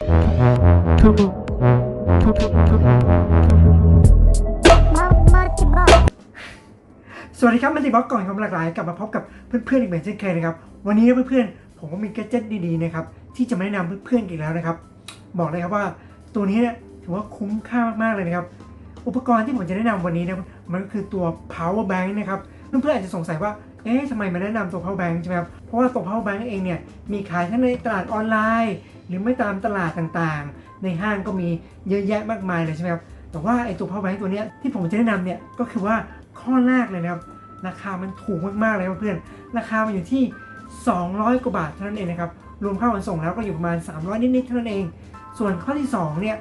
สวัสดีครับมันติบล็อกก่องความหลากหลายกลับมาพบกับเพื่อนๆอีกเหมือนเช่นเคยนะครับ วันนี้เพื่อนๆผมก็มีแกดเจิตดีๆนะครับที่จะมาแนะนำเพื่อนๆอีกแล้วนะครับ บอกเลยครับว่าตัวนี้เนี่ยถือว่าคุ้มค่ามากๆเลยนะครับ อุปกรณ์ที่ผมจะแนะนำวันนี้นะมันก็คือตัว power bank นะครับเพื่อนๆอาจจะสงสัยว่าเอ๊ะทำไมมาแนะนำตัว power bank ใช่ไหมครับเพราะว่าตัว power bank เองเนี่ยมีขายทั้งในตลาดออนไลน์ หรือไม่ตามตลาดต่างๆ ในห้างก็มีเยอะแยะมากมายเลยใช่ไหมครับ แต่ว่าไอ้ตัว power bank ตัวเนี้ยที่ผมจะแนะนำเนี่ยก็คือว่าข้อแรกเลยนะครับ ราคามันถูกมากๆเลยเพื่อนราคามันอยู่ที่ 200 กว่าบาทเท่านั้นเองนะครับ รวมค่าขนส่งแล้วก็อยู่ประมาณ 300 นิดๆเท่านั้นเอง ส่วนข้อที่2เนี่ย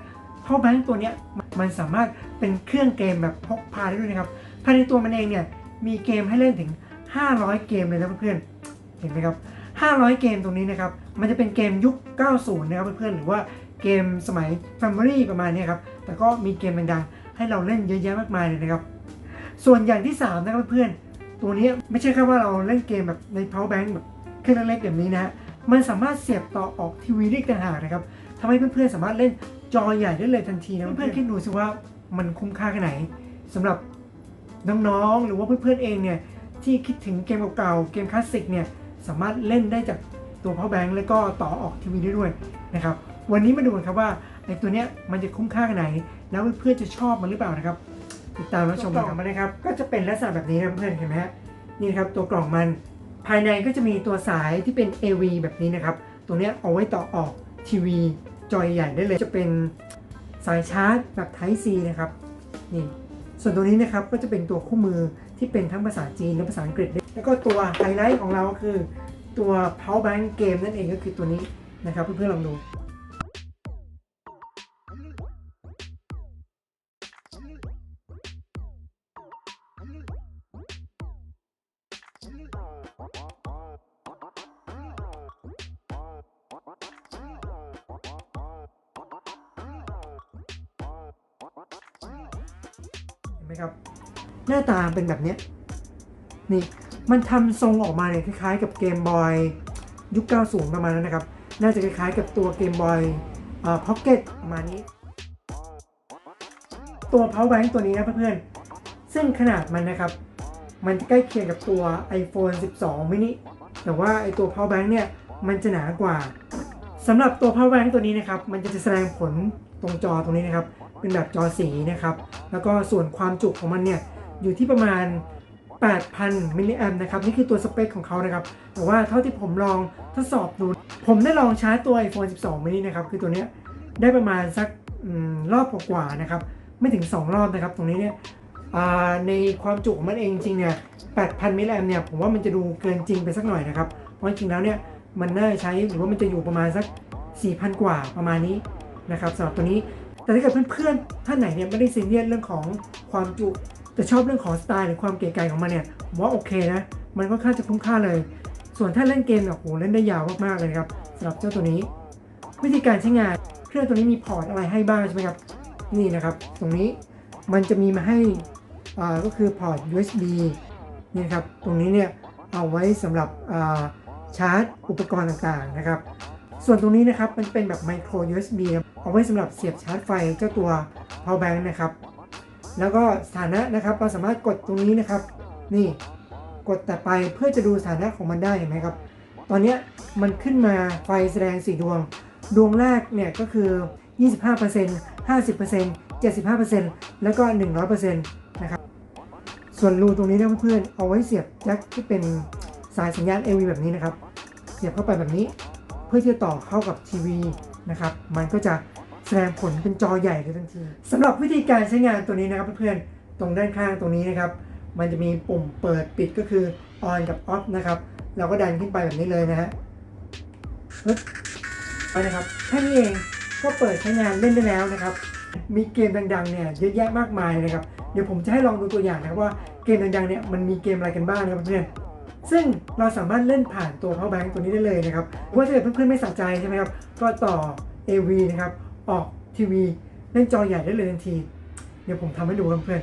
พ่อแบงค์ตัวเนี้ยมันสามารถเป็นเครื่องเกมแบบพกพาได้ด้วยนะครับภายในตัวมันเองเนี่ยมีเกมให้เล่นถึง 500 เกมเลยนะเพื่อนๆเห็นไหมครับ 500 เกมตรงนี้นะครับ มันจะเป็นเกมยุค 90 นะครับเพื่อนๆ หรือว่าเกมสมัย Family ประมาณนี้ครับ แต่ก็มีเกมดังๆ ให้เราเล่นเยอะแยะมากมายเลยนะครับ ส่วนอย่างที่ 3 นะครับเพื่อนๆ ตัวนี้ไม่ใช่แค่ว่าเราเล่นเกมแบบใน power bank แบบเครื่องเล็กๆแบบนี้นะ มันสามารถเสียบต่อออกทีวีได้ต่างหากนะครับทำให้เพื่อนๆ สามารถเล่นจอใหญ่ได้เลยทันทีนะเพื่อนๆ คิดดูสิว่ามันคุ้มค่าแค่ไหนสำหรับน้องๆ หรือว่าเพื่อนๆ เองเนี่ยที่คิดถึงเกมเก่าๆ เกมคลาสสิกเนี่ย สามารถเล่นได้จากตัว power bank แล้วก็ต่อออกทีวีได้ด้วยนะครับ วันนี้มาดูกันครับว่าไอ้ตัวเนี้ยมันจะคุ้มค่าแค่ไหน แล้วเพื่อนๆจะชอบมันหรือเปล่านะครับ ติดตามรับชมกันมานะครับ ก็จะเป็นลักษณะแบบนี้นะเพื่อนเห็นไหมฮะนี่ครับตัวกล่องมันภายในก็จะมีตัวสายที่เป็น AV แบบนี้นะครับ ตัวเนี้ยเอาไว้ต่อออกทีวีจอยใหญ่ได้เลย จะเป็นสายชาร์จแบบ Type C นะครับนี่ส่วนตัวนี้นะครับก็จะเป็นตัวคู่มือ ที่เป็นทั้งภาษาจีนและภาษาอังกฤษ แล้วก็ตัวไฮไลท์ของเราก็คือตัว power bank เกมนั่นเองก็คือตัวนี้นะครับเพื่อนๆลองดูเห็นไหมครับ หน้าตาเป็นแบบนี้นี่มันทำทรงออกมาเนี่ยคล้ายๆ กับเกมบอยยุค 90 ประมาณนั้นนะครับ น่าจะคล้ายๆกับตัวเกมบอยพ็อกเก็ตประมาณนี้ ตัว power bank ตัวนี้นะเพื่อนๆ ซึ่งขนาดมันนะครับ มันจะใกล้เคียงกับตัว iPhone 12 mini แต่ว่าไอตัว power bank เนี่ย มันจะหนากว่าสำหรับตัว power bank ตัวนี้นะครับ มันจะแสดงผลตรงจอตรงนี้นะครับ เป็นแบบจอสีนะครับ แล้วก็ส่วนความจุของมันเนี่ย อยู่ที่ประมาณ 8,000มิลลิแอมนะครับ นี่คือตัวสเปคของเขานะครับ แต่ว่าเท่าที่ผมลองทดสอบดู ผมได้ลองชาร์จตัว iPhone 12 mini นะครับ คือตัวเนี้ยได้ประมาณสักอรอบกว่าๆนะครับ ไม่ถึง 2 รอบนะครับ ตรงนี้เนี่ยในความจุของมันเองจริงเนี่ย 8,000มิลลิแอมเนี่ย ผมว่ามันจะดูเกินจริงไปสักหน่อยนะครับ เพราะจริงแล้วเนี่ย มันน่าใช้หรือว่ามันจะอยู่ประมาณสัก 4,000 กว่าประมาณนี้นะครับสำหรับตัวนี้ แต่ถ้าเกิดเพื่อนๆ ท่านไหนเนี่ยไม่ได้ซีเรียสเรื่องของความจุ แต่ชอบเรื่องของสไตล์หรือความเก๋ไก่ของมันเนี่ยผมว่าโอเคนะ มันค่อนข้างจะคุ้มค่าเลย ส่วนถ้าเล่นเกมเนี่ยโหเล่นได้ยาวมากๆเลยครับสำหรับเจ้าตัวนี้ วิธีการใช้งานเครื่องตัวนี้มีพอร์ตอะไรให้บ้างใช่ไหมครับนี่นะครับ ตรงนี้มันจะมีมาให้อ่าก็คือพอร์ต USB นี่นครับตรงนี้เนี่ยเอาไว้สำหรับอ่าชาร์จอุปกรณ์ต่างๆนะครับส่วนตรงนี้นะครับมันเป็นแบบ micro USB เอาไว้สำหรับเสียบชาร์จไฟเจ้าตัว power bank นะครับ แล้วก็สถานะนะครับเราสามารถกดตรงนี้นะครับ นี่กดแต่ไปเพื่อจะดูสถานะของมันได้เห็นไหมครับ ตอนนี้มันขึ้นมาไฟแสดงสีดวง ดวงแรกเนี่ยก็คือ 25% 50% 75%แล้วก็ 100%นะครับ ส่วนรูตรงนี้นะเพื่อนๆเอาไว้เสียบแจ็คที่เป็นสายสัญญาณ AV แบบนี้นะครับ เสียบเข้าไปแบบนี้ เพื่อที่จะต่อเข้ากับทีวีนะครับ มันก็จะ แสดงผลเป็นจอใหญ่เลยทันทีสำหรับวิธีการใช้งานตัวนี้นะครับเพื่อนๆตรงด้านข้างตรงนี้นะครับ มันจะมีปุ่มเปิดปิดก็คือ on กับ off นะครับ เราก็ดันขึ้นไปแบบนี้เลยนะฮะปไปนะครับแค่นี้เองก็เปิดใช้งานเล่นได้แล้วนะครับ มีเกมดังๆเนี่ยเยอะแยะมากมายนะครับ เดี๋ยวผมจะให้ลองดูตัวอย่างนะครับว่าเกมดังๆเนี่ยมันมีเกมอะไรกันบ้างนะครับเพื่อนซึ่งเราสามารถเล่นผ่านตัว power bank ตัวนี้ได้เลยนะครับว่าถ้าเกิดเพื่อนๆไม่สนใจใช่ไหมครับก็ต่อ AV นะครับ ออกทีวีเล่นจอใหญ่ได้เลยทันที เดี๋ยวผมทำให้ดูเพื่อน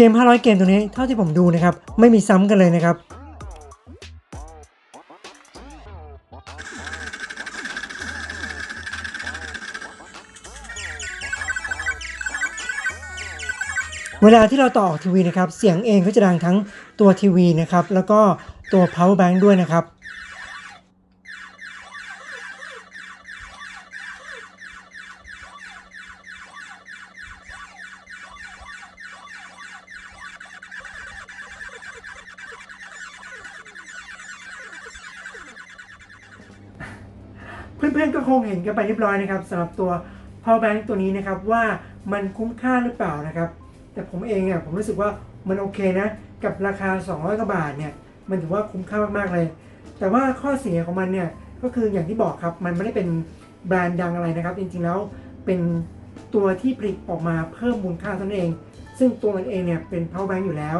เกม 500 เกมตัวนี้เท่าที่ผมดูนะครับ ไม่มีซ้ำกันเลยนะครับ เวลาที่เราต่อออกทีวีนะครับ เสียงเองก็จะดังทั้งตัวทีวีนะครับ แล้วก็ตัว power bank ด้วยนะครับ พื่อนๆก็คงเห็นกันไปเรียบร้อยนะครับสำหรับตัว power bank ตัวนี้นะครับว่ามันคุ้มค่าหรือเปล่านะครับ แต่ผมเองเนี่ยผมรู้สึกว่ามันโอเคนะ กับราคา 200กว่าบาทเนี่ยมันถือว่าคุ้มค่ามากๆเลย แต่ว่าข้อเสียของมันเนี่ยก็คืออย่างที่บอกครับมันไม่ได้เป็นแบรนด์ดังอะไรนะครับ จริงๆแล้วเป็นตัวที่ผลิตออกมาเพิ่มมูลค่าเท่านั้นเอง ซึ่งตัวมันเองเนี่ยเป็น power bank อยู่แล้ว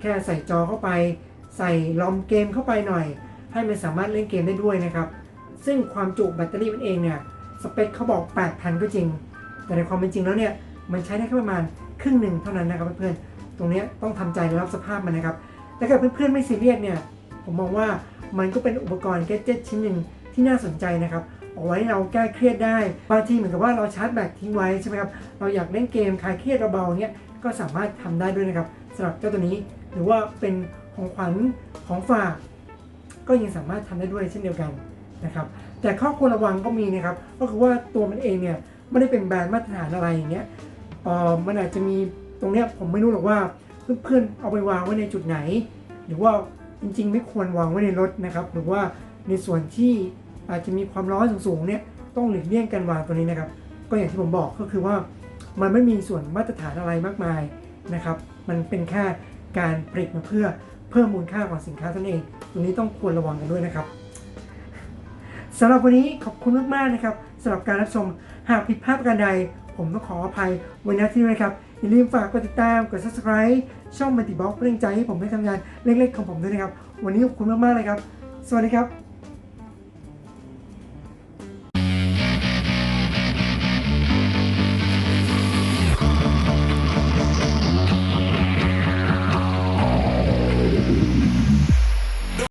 แค่ใส่จอเข้าไป ใส่ลอมเกมเข้าไปหน่อย ให้มันสามารถเล่นเกมได้ด้วยนะครับ ซึ่งความจุแบตเตอรี่มันเองเนี่ยสเปคเขาบอก 8,000 ก็จริง แต่ในความเป็นจริงแล้วเนี่ยมันใช้ได้แค่ประมาณครึ่งหนึ่งเท่านั้นนะครับเพื่อนๆ ตรงนี้ต้องทำใจรับสภาพมันนะครับ แต่ถ้าเพื่อนๆไม่ซีเรียสเนี่ยผมมองว่ามันก็เป็นอุปกรณ์แกดเจิตชิ้นหนึ่งที่น่าสนใจนะครับเอาไว้เราแก้เครียดได้ บางทีเหมือนกับว่าเราชาร์จแบตทิ้งไว้ใช่ไหมครับ เราอยากเล่นเกมคลายเครียดเราเบาเนี่ยก็สามารถทำได้ด้วยนะครับสำหรับเจ้าตัวนี้ หรือว่าเป็นของขวัญของฝาก ก็ยังสามารถทำได้ด้วยเช่นเดียวกัน นะครับ แต่ข้อควรระวังก็มีนะครับ ก็คือว่าตัวมันเองเนี่ยไม่ได้เป็นแบรนด์มาตรฐานอะไรอย่างเงี้ยเออมันอาจจะมีตรงเนี้ยผมไม่รู้หรอกว่าเพื่อนๆเอาไปวางไว้ในจุดไหน หรือว่าจริงๆ ไม่ควรวางไว้ในรถนะครับ หรือว่าในส่วนที่อาจจะมีความร้อนสูงๆเนี่ยต้องหลีกเลี่ยงการวางตัวนี้นะครับ ก็อย่างที่ผมบอกก็คือว่ามันไม่มีส่วนมาตรฐานอะไรมากมายนะครับ มันเป็นแค่การผลิตมาเพื่อเพิ่มมูลค่าของสินค้าท่านั้นเอง ตรงนี้ต้องควรระวังกันด้วยนะครับ สำหรับวันนี้ขอบคุณมากๆนะครับสำหรับการรับชมหากผิดพลาดประการใด ผมต้องขออภัยไว้ณที่นี้นะครับ อย่าลืมฝากกดติดตามกด subscribe ช่องมัลติบล็อกเพื่อเป็นกำลังใจให้ผมได้ทำงานเล็กๆของผมด้วยนะครับ วันนี้ขอบคุณมากๆเลยครับ สวัสดีครับ